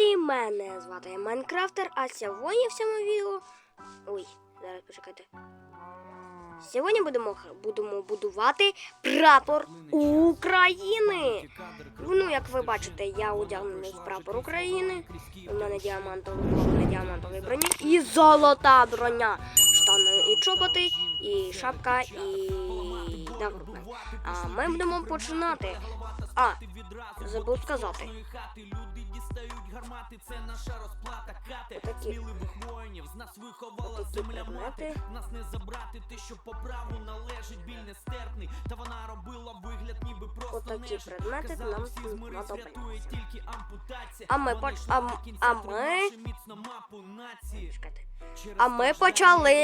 Мене звати Майнкрафтер, а сьогодні в цьому відео. Ой, зараз почекайте. Сьогодні будемо, будемо будувати прапор України. Ну, як ви бачите, я одягнений в прапор України. У мене діамантовий на діамантовій броні і золота броня. Штани і чоботи, і шапка, і нагрудник. А ми будемо починати. А, забув сказати. Отакі, отакі предмети. Нас виховала земля мати. Нас не забрати те, що по праву належить біль нестерпний. Та вона робила вигляд, ніби просто нежить. предмети всі змирись, рятує тільки ампутація. А ми поч- а а ми- міцно мапу нації. А ми почали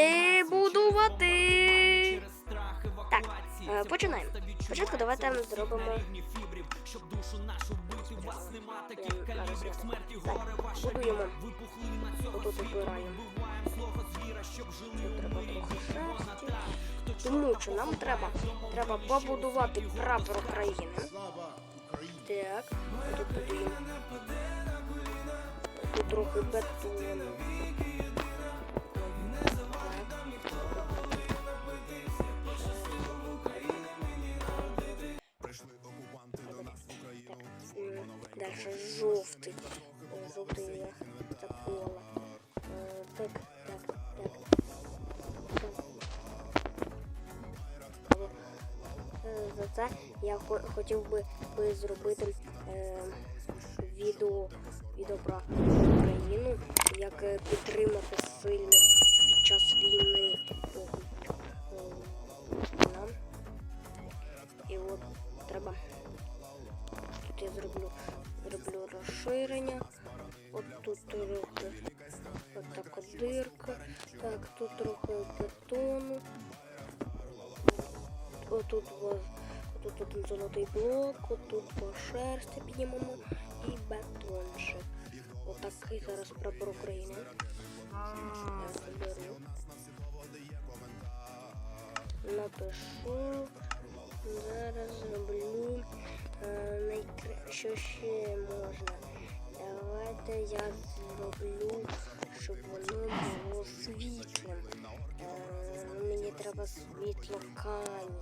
будувати. Так, е, починаємо. Спочатку давайте зробимо-. Щоб душу нашу вас нема таких калібрів. Смерті так, горе ваше будуємо. випухли на цього світу. Вбиваємо злого звіра, щоб жили у мирі. Тому що нам треба, треба побудувати прапор України. Так. Тут трохи бетону. Дальше жовтий. Жовтий це коло. Е, Так, так, так. Е, За це я хотів би, би зробити е, відео, відео про Україну, як е, підтримати сильно під час війни. І от треба. Тут я зроблю, зроблю розширення. От тут трохи от така дирка. Так, тут трохи бетону. Отут во- тут один золотий блок, отут по шерсті піднімемо і бетончик. Отакий зараз прапор України. Напишу. Зараз зроблю е. Що ще можна. Давайте я зроблю, щоб воно було світлим. Е, мені треба світло камінь.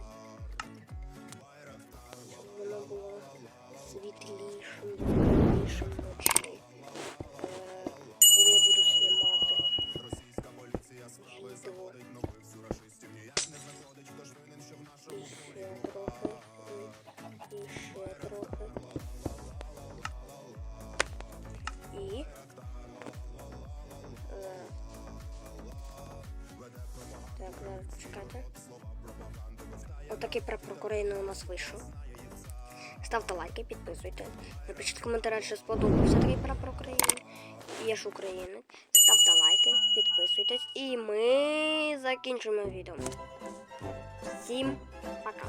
Отакий прапор України у нас вийшов. Ставте лайки, підписуйте. Напишіть коментарі, що сподобався такий прапор України. Я ж українець. Ставте лайки, підписуйтесь. І ми закінчуємо відео. Всім пока.